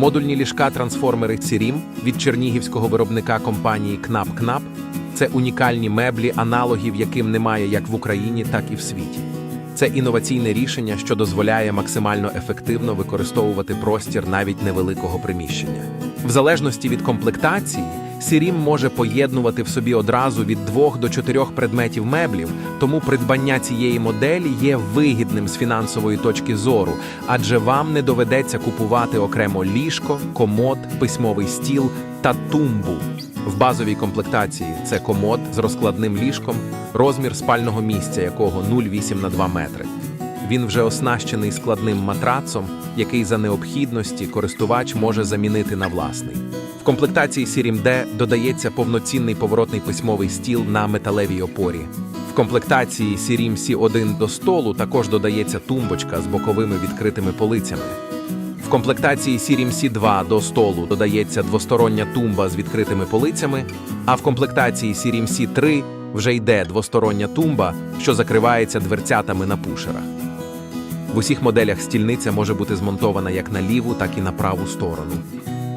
Модульні ліжка трансформери Цірім від чернігівського виробника компанії КНАП КНАП це унікальні меблі, аналогів яким немає як в Україні, так і в світі. Це інноваційне рішення, що дозволяє максимально ефективно використовувати простір навіть невеликого приміщення. В залежності від комплектації, Сірім може поєднувати в собі одразу від двох до чотирьох предметів меблів, тому придбання цієї моделі є вигідним з фінансової точки зору, адже вам не доведеться купувати окремо ліжко, комод, письмовий стіл та тумбу. В базовій комплектації це комод з розкладним ліжком, розмір спального місця якого 0,8 на 2 метри. Він вже оснащений складним матрацом, який за необхідності користувач може замінити на власний. Комплектації Сірім D додається повноцінний поворотний письмовий стіл на металевій опорі. В комплектації Сірім C1 до столу також додається тумбочка з боковими відкритими полицями. В комплектації Сірім C2 до столу додається двостороння тумба з відкритими полицями, а в комплектації Сірім C3 вже йде двостороння тумба, що закривається дверцятами на пушерах. В усіх моделях стільниця може бути змонтована як на ліву, так і на праву сторону.